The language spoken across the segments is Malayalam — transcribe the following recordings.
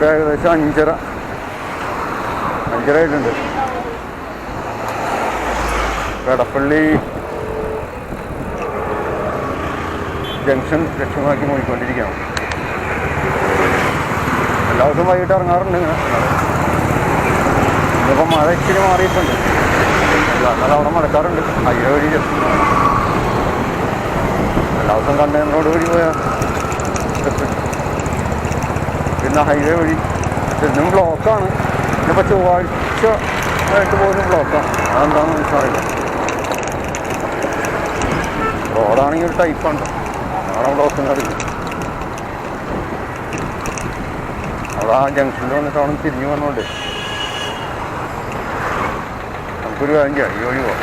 ഇപ്പം ഏകദേശം അഞ്ചര. അഞ്ചര ആയിട്ടുണ്ട് എടപ്പള്ളി ജംഗ്ഷൻ ലക്ഷ്യമാക്കി പോയിക്കൊണ്ടിരിക്കുകയാണ്. എല്ലാ ദിവസവും വൈകിട്ട് ഇറങ്ങാറുണ്ട് ഇങ്ങനെ. ഇന്നിപ്പോൾ മഴ ഇച്ചിരി മാറിയിട്ടുണ്ട്. അല്ല എന്നാൽ അവിടെ മടക്കാറുണ്ട് അയ്യ വഴി എല്ലാ ദിവസവും കണ്ടെയ്നറോട് വഴി പോയാൽ. പിന്നെ ഹൈവേ വഴി ഇന്നും ബ്ലോക്കാണ് ഇന്നിപ്പോൾ ചൊവ്വാഴ്ച ആയിട്ട് പോലും ബ്ലോക്കാണ് അതെന്താണെന്ന് മനസ്സിലായില്ല റോഡാണെങ്കിൽ ഒരു ടൈപ്പുണ്ട് അവിടെ ബ്ലോക്ക് അറിയില്ല അവിടെ ആ ജംഗ്ഷനിൽ വന്നിട്ട് അവിടെ തിരിഞ്ഞു വന്നോണ്ട് നമുക്കൊരു കാര്യം ചെയ്യാം ഈ വഴി പോവാം.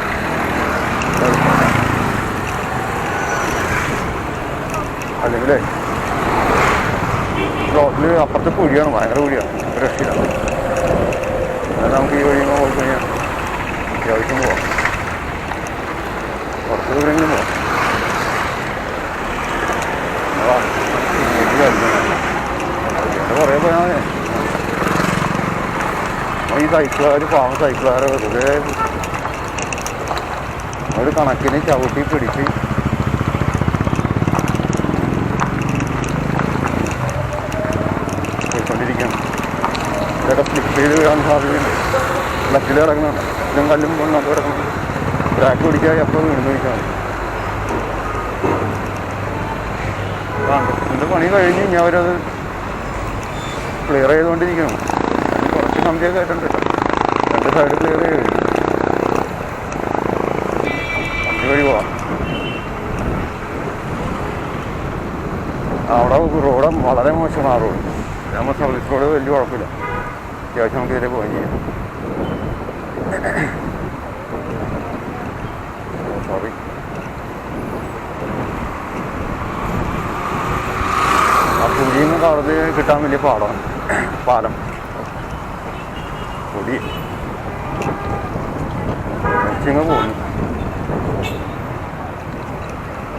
അല്ലെങ്കിലേ റോഡിൽ അപ്പുറത്ത് കുഴിയാണ് ഭയങ്കര കുഴിയാണ് ഒരു രക്ഷയില്ല. എന്നാൽ നമുക്ക് ഈ വഴി പോയി കഴിഞ്ഞാൽ അത്യാവശ്യം പോവാം. കുറച്ച് ദൂരെങ്കിലും പോവാം. കുറേ പോയാൽ ഈ സൈക്കിളുകാർ പാവം സൈക്കിളുകാരെ വെറുതെ ഒരു കണക്കിന് ചവിട്ടി പിടിച്ച് പോയിക്കൊണ്ടിരിക്കുകയാണ് ചെയ്ത് വീഴാൻ സാധ്യതയുണ്ട് ലക്കിൽ ഇറങ്ങുന്നുണ്ട് ഇതും കല്ലും മണ്ണൊക്കെ ഇറങ്ങുന്നുണ്ട് ബ്രാക്ക് പിടിക്കാൻ എപ്പോൾ വീണ്ടും വയ്ക്കാം എന്റെ പണി കഴിഞ്ഞ് ഇനി അവരത് ക്ലിയർ ചെയ്തുകൊണ്ടിരിക്കണം കുറച്ച് കമ്പിയൊക്കെ ആയിട്ടുണ്ട് രണ്ട് സൈഡ് ക്ലിയർ ചെയ്ത് വഴി പോവാം. അവിടെ റോഡ് വളരെ മോശമാണ് ആ റോഡ്. നമ്മൾ സർവീസ് റോഡ് വലിയ കുഴപ്പമില്ല. അത്യാവശ്യം നമുക്ക് ഇതിലെ പോവുകയും സോറി കിട്ടാൻ വലിയ പാടമാണ് പാലം പൊടി ചിങ്ങ പോകുന്നു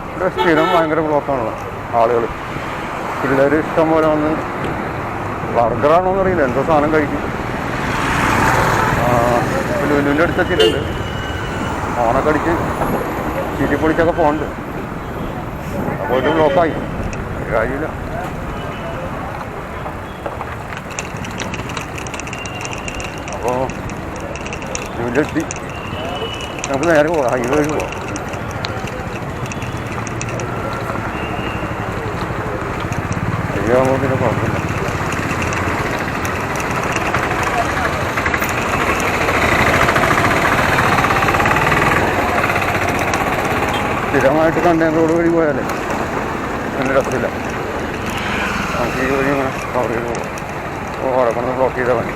ഇവിടെ സ്ഥിരം ഭയങ്കര ബ്ലോക്കാണല്ലോ ആളുകൾ പിള്ളേർ ഇഷ്ടം പോലെ വന്ന് ബർഗറാണോ എന്നറിയില്ല എന്തോ സാധനം കഴിക്കും. ലുലുവിന്റെ അടുത്ത് എത്തിയിട്ടുണ്ട്. ഫോണൊക്കെ അടിച്ച് ചിരി പൊളിച്ചൊക്കെ പോകണ്ട് അപ്പോൾ ഒരു ബ്ലോക്കായി കാര്യമില്ല അപ്പോൾ ലുലുവിലെത്തി നമുക്ക് നേരെ പോകാം. ഹൈവേ വഴി പോവാം ശരിയാകുമ്പോൾ പിന്നെ കുഴപ്പമില്ല. സ്ഥിരമായിട്ട് കണ്ടെയ്നർ റോഡ് വഴി പോയാലേ എന്റെ രസമില്ല നമുക്ക് ഈ വഴി ഇങ്ങനെ കവർ ചെയ്ത് പോകാം അവിടെ ബ്ലോക്ക് ചെയ്ത പണി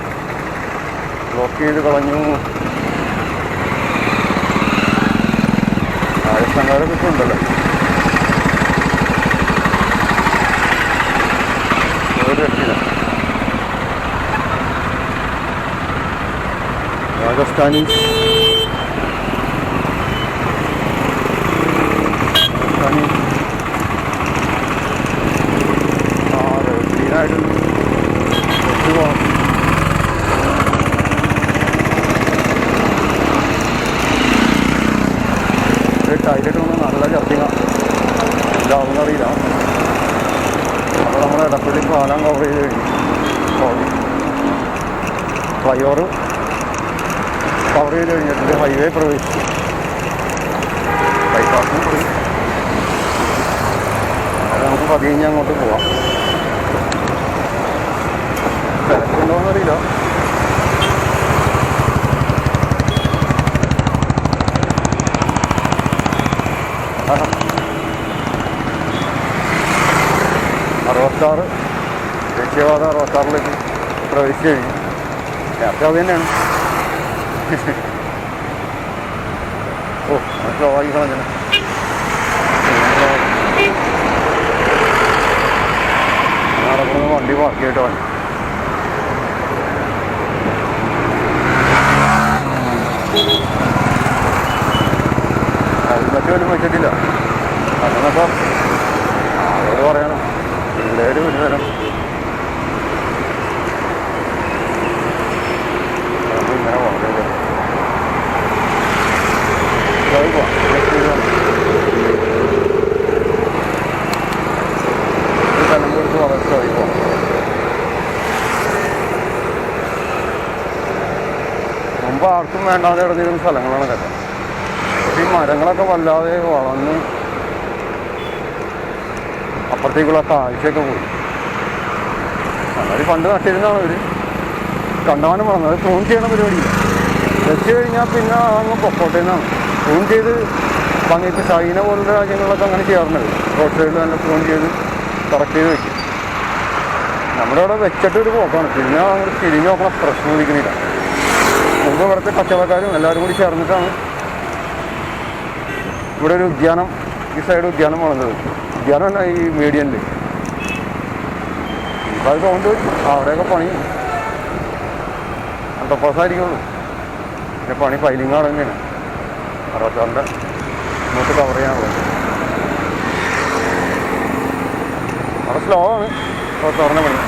ബ്ലോക്ക് ചെയ്ത് കളഞ്ഞു. ഒരു രക്ഷയില്ല. രാജസ്ഥാനി രാജസ്ഥാനി ആ അതെ ക്ലീനായിട്ട് കുറച്ച് പോകണം ടൈലറ്റ് ഒന്ന് നല്ല ചർച്ചിങ്ങ ഇതാവുന്ന അറിയില്ല. അപ്പോൾ നമ്മുടെ ഇടപ്പള്ളി പാലം കവർ ചെയ്ത് കഴിഞ്ഞു. ഫ്ലൈ ഓവർ കവർ ചെയ്ത് കഴിഞ്ഞിട്ടുണ്ട് ഹൈവേ പ്രവേശിച്ചു. ബൈപ്പാസും പോയി. നമുക്ക് പതിയെ അങ്ങോട്ട് പോവാം. ആഹാ. അറുപത്താറ്. ദേശീയപാത അറുപത്താറിലേക്ക് പ്രവേശിച്ചു കഴിഞ്ഞു നേരത്തെ അത് തന്നെയാണ്. ഓ സ്ലോവാക്കി കളഞ്ഞു. നടക്കുന്ന വണ്ടി പാർക്ക് ചെയ്തിട്ട് വന്നു ഹെൽമെറ്റ് പോലും വെച്ചിട്ടില്ല അന്നപ്പം അവരോട് പറയണം പിള്ളേർ ഒരു തരം കിടന്നിരുന്ന സ്ഥലങ്ങളാണ് ഇതൊക്കെ ഈ മരങ്ങളൊക്കെ വല്ലാതെ വളർന്ന് അപ്പുറത്തേക്കുള്ള കാഴ്ചയൊക്കെ പോയി. അവർ പണ്ട് നട്ടിരുന്നാണ് അവർ കണ്ടമാനം വളർന്നത്. പ്രൂൺ ചെയ്യണ പരിപാടിയില്ല. വെച്ച് കഴിഞ്ഞാൽ പിന്നെ അങ്ങ് പൊക്കോട്ടെ എന്നാണ് പ്രൂൺ ചെയ്ത് ഭംഗി ഇപ്പോൾ ചൈന പോലുള്ള രാജ്യങ്ങളിലൊക്കെ അങ്ങനെ ചെയ്യാറുണ്ട്. റോഡ് സൈഡിൽ തന്നെ പ്രൂൺ ചെയ്ത് കറക്റ്റ് ചെയ്ത് വെക്കും. നമ്മുടെ അവിടെ വെച്ചിട്ട് ഒരു പോക്കാണ്. പിന്നെ തിരിഞ്ഞ് നോക്കണ പ്രശ്നം ഉദിക്കുന്നില്ല മുമ്പ് ഇവിടുത്തെ കച്ചവടക്കാരും എല്ലാവരും കൂടി ചേർന്നിട്ടാണ് ഇവിടെ ഒരു ഉദ്യാനം ഈ സൈഡ് ഉദ്യാനം വളർന്നത്. ഉദ്യാനം അല്ല ഈ മീഡിയനിൽ ഇപ്പം അത് കൊണ്ട് അവിടെയൊക്കെ പണി. അന്തപ്പാസായിരിക്കുള്ളൂ പിന്നെ പണി ഫൈലിംഗ് ആണ് തന്നെയാണ്. അറുപത്താറിന്റെ ഇങ്ങോട്ട് കവർ ചെയ്യാനുള്ളത്. അവിടെ സ്ലോ ആണ്. അറുപത്താറിന്റെ പണി.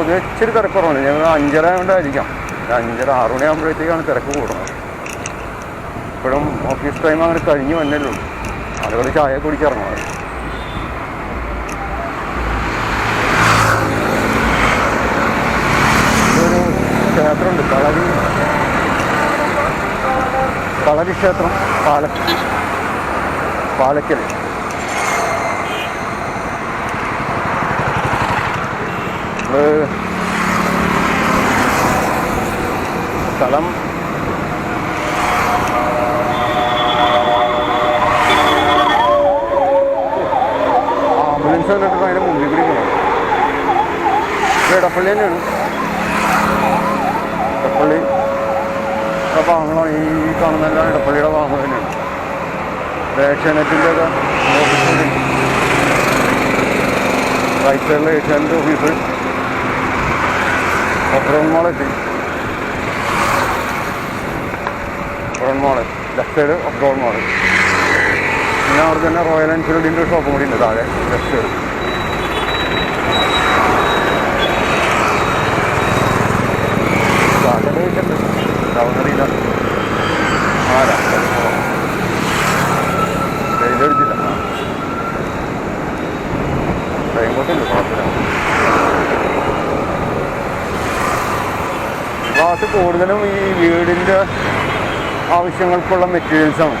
പൊതുവെ ഇച്ചിരി തിരക്ക് കുറവാണ് ഞങ്ങൾ അഞ്ചര കൊണ്ടായിരിക്കാം. അഞ്ചര ആറ് മണിയാകുമ്പോഴത്തേക്കാണ് തിരക്ക് കൂടുന്നത്. ഇപ്പോഴും ഓഫീസ് ടൈം അങ്ങനെ കഴിഞ്ഞ് വന്നല്ലേ ആളുകൾ ചായ കുടിച്ചിറങ്ങുന്നത്. ഒരു ക്ഷേത്രമുണ്ട്. കളരി കളരി ക്ഷേത്രം പാലക്കൽ പാലക്കൽ. നമ്മൾ സ്ഥലം ആംബുലൻസ് കണ്ടിട്ട് അതിന്റെ മുമ്പിൽ ഇത് ഇടപ്പള്ളി തന്നെയാണ്. ഇടപ്പള്ളി ഭാഗങ്ങളാണ് ഈ കാണുന്നതെല്ലാം ഇടപ്പള്ളിയുടെ ഭാഗം തന്നെയാണ്. ഏഷ്യാനെറ്റിന്റെ ഒക്കെ ഓഫീസുണ്ട് റൈറ്റ് സൈഡിലെ Asianet office. Oberon മോളെത്തി Oberon mall left side of mall പിന്നെ അവിടെ തന്നെ റോയൽ എൻഫീൽഡിന്റെ ഷോപ്പും കൂടി ഉണ്ട് താഴെ. ലെഫ്റ്റ് സൈഡ് സാധ്യത വെച്ചിട്ടുണ്ട് ഉണ്ടാവുന്നറിയില്ല ആരാ? ഭാഗത്ത് കൂടുതലും ഈ വീടിന്റെ ആവശ്യങ്ങൾക്കുള്ള മെറ്റീരിയൽസാണ്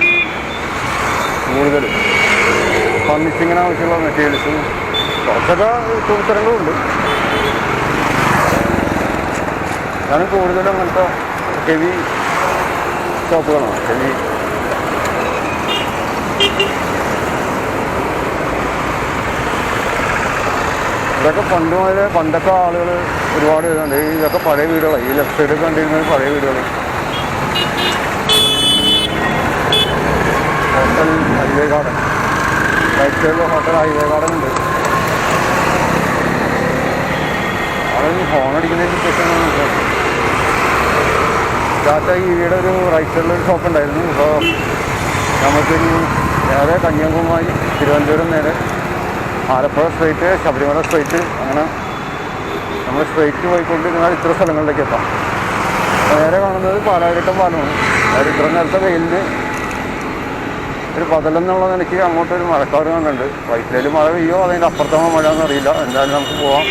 കൂടുതൽ ഫർണിഷിങ്ങിന് ആവശ്യമുള്ള മെറ്റീരിയൽസും കുറച്ചൊക്കെ തുണിത്തരങ്ങളും ഉണ്ട്. ഞാൻ കൂടുതലും അങ്ങനത്തെ ഹെവി ഷോപ്പുകളാണ് ഹെവി ഇതൊക്കെ പണ്ട് മുതലേ പണ്ടൊക്കെ ആളുകൾ ഒരുപാട് ഇതുണ്ട്. ഇതൊക്കെ പഴയ വീടുകളാണ് ഈ ലെഫ്റ്റ് സൈഡിൽ കണ്ടിരുന്നത് പഴയ വീടുകൾ ഹോട്ടൽ ഹൈവേ ഗാർഡൻ. റൈറ്റ് സൈഡിൽ ഹോട്ടൽ ഹൈവേ ഗാർഡൻ ഉണ്ട്. ആളുകൾ ഫോൺ അടിക്കുന്നതിന് ശേഷം ടാറ്റ ഈവിയുടെ ഒരു റൈറ്റ് സൈഡിൽ ഒരു ഷോപ്പ് ഉണ്ടായിരുന്നു. ഇപ്പോൾ നമുക്കൊരു നേരെ കന്യാകുമാരി തിരുവനന്തപുരം നേരെ ആലപ്പുഴ സ്ട്രൈറ്റ് ശബരിമല സ്ട്രൈറ്റ് അങ്ങനെ നമ്മൾ സ്ട്രൈറ്റ് പോയിക്കൊണ്ടിരുന്നാൽ ഇത്ര സ്ഥലങ്ങളിലേക്ക് എത്താം. നേരെ കാണുന്നത് പാലാരിട്ടം പാലമാണ്. അതായത് ഇത്ര നേരത്തെ വെയിലിന് ഒരു പതലെന്നുള്ള നിലയ്ക്ക് അങ്ങോട്ടൊരു മഴക്കാർ കണ്ടുണ്ട് വൈറ്റിലേൽ മഴ പെയ്യോ അതിന്റെ അപ്പുറത്താണോ മഴ എന്നറിയില്ല എന്തായാലും നമുക്ക് പോവാം.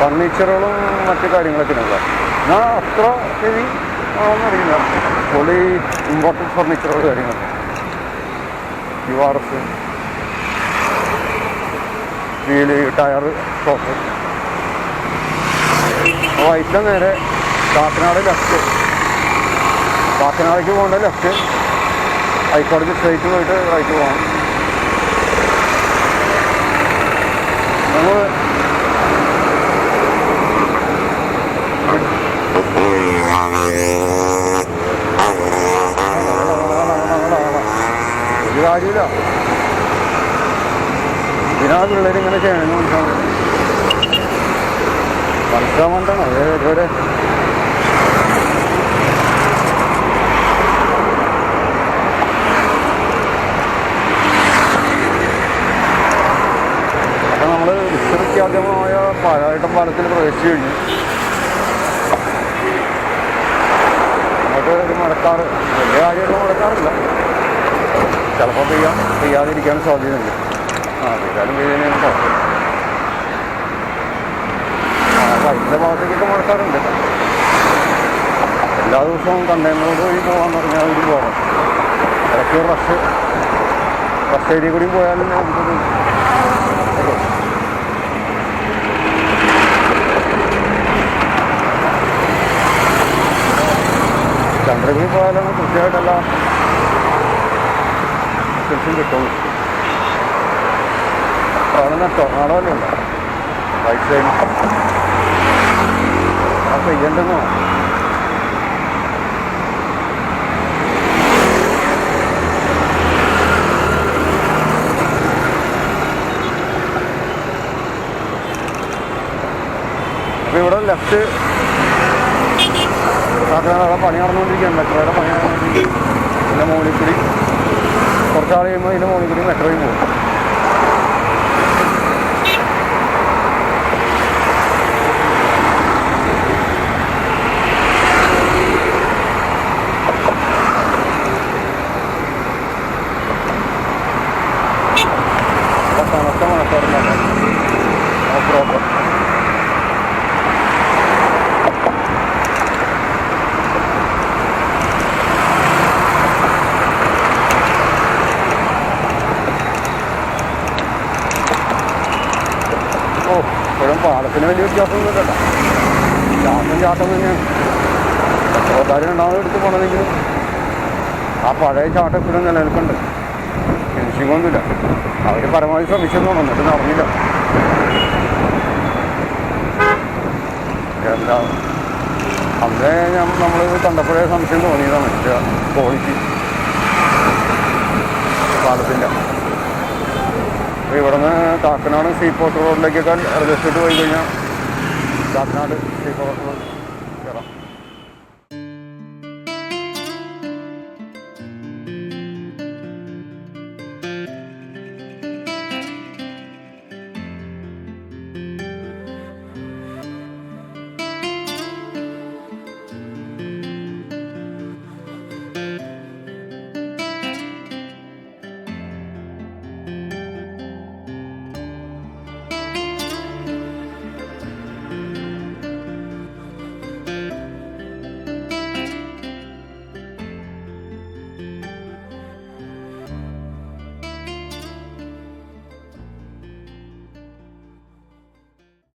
ഫർണിച്ചറുകളും മറ്റു കാര്യങ്ങളൊക്കെ ഉണ്ട്. എന്നാൽ അത്ര ഹെവി ആണെന്നറിയില്ല പുള്ളി ഇമ്പോർട്ടന്റ് ഫർണിച്ചറുകൾ കാര്യങ്ങളൊക്കെ U R S wheel tyre shop വൈറ്റിലെ നേരെ കാക്കനാട് ലെഫ്റ്റ് കാക്കനാടേക്ക് പോകേണ്ട ലെഫ്റ്റ് ഹൈക്കോടതി സ്ട്രേറ്റ് പോയിട്ട് റൈറ്റ് പോകണം. നമ്മൾ ഒരു കാര്യമില്ല. ഇതിനാ പിള്ളേർ ഇങ്ങനെ ചെയ്യണമെന്ന് മനസ്സിലാവും മനസ്സിലാവാണ്ടാണ് അത് ഇതുവരെ. ഭാഗമായ പാലായിട്ടം പാലത്തിൽ പ്രവേശിച്ചു കഴിഞ്ഞു. മഴക്കാറ് വലിയ കാര്യമായിട്ട് നടക്കാറില്ല. ചിലപ്പോൾ പെയ്യാം പെയ്യാതിരിക്കാൻ സാധ്യതയുണ്ട്. ആ പെയ്താലും ആ വൈകിട്ട് ഭാഗത്തേക്കൊക്കെ മുടക്കാറുണ്ട് എല്ലാ ദിവസവും കണ്ടെയ്നറോട് വഴി പോകാൻ പറഞ്ഞാൽ ഒരു പോകണം ഇടയ്ക്ക് റഷ് റഷ് ഏരിയ കൂടി പോയാലും നമുക്കൊരു ചന്ദ്രഗിരി പോയാലും കൃത്യമായിട്ടല്ല. കൃഷി നാളെ വല്ല ഉണ്ടോ? റൈറ്റ് സൈഡ് ആ പെയ്യണ്ടെന്നോ അപ്പോൾ ഇവിടെ ലെഫ്റ്റ് കാക്കനാട് പണി നടന്നുകൊണ്ടിരിക്കുകയാണ്. മെട്രോയുടെ പണി നടന്നുകൊണ്ടിരിക്കുകയാണ്. ഇതിന്റെ മുകളിൽ കൂടി കുറച്ചാൾ കഴിയുമ്പോൾ ഇതിന്റെ മുകളിൽ കൂടി മെട്രോയും പോകും അപ്പോൾ കനത്ത മഴക്കാറുണ്ട് ഓഫ് റോഡ് ഓ ഇപ്പോഴും പാടത്തിന് വലിയ വ്യത്യാസമൊന്നും ചാട്ടം ചാട്ടം തന്നെയാണ്. രണ്ടാമത് എടുത്ത് പോകണമെങ്കിലും ആ പഴയ ചാട്ടം ഇപ്പോഴും നിലനിൽക്കുന്നുണ്ട് ഫിനിഷിങ്ങൊന്നുമില്ല അവർ പരമാവധി ശ്രമിച്ചെന്ന് എന്നിട്ട് നടന്നില്ല. എന്താ? അന്നേ ഞാൻ നമ്മൾ കണ്ടപ്പോഴേ സംശയം തോന്നിയതാണ്. ക്വാളിറ്റി പാലത്തിന്റെ ഇവിടെ ഇവിടുന്ന് കാക്കനാട് സീപോർട്ട് റോഡിലേക്കൊക്കെ റിലസ്റ്റേറ്റ് പോയി കഴിഞ്ഞാൽ കാക്കനാട് സീപോർട്ട് റോഡ് കയറാം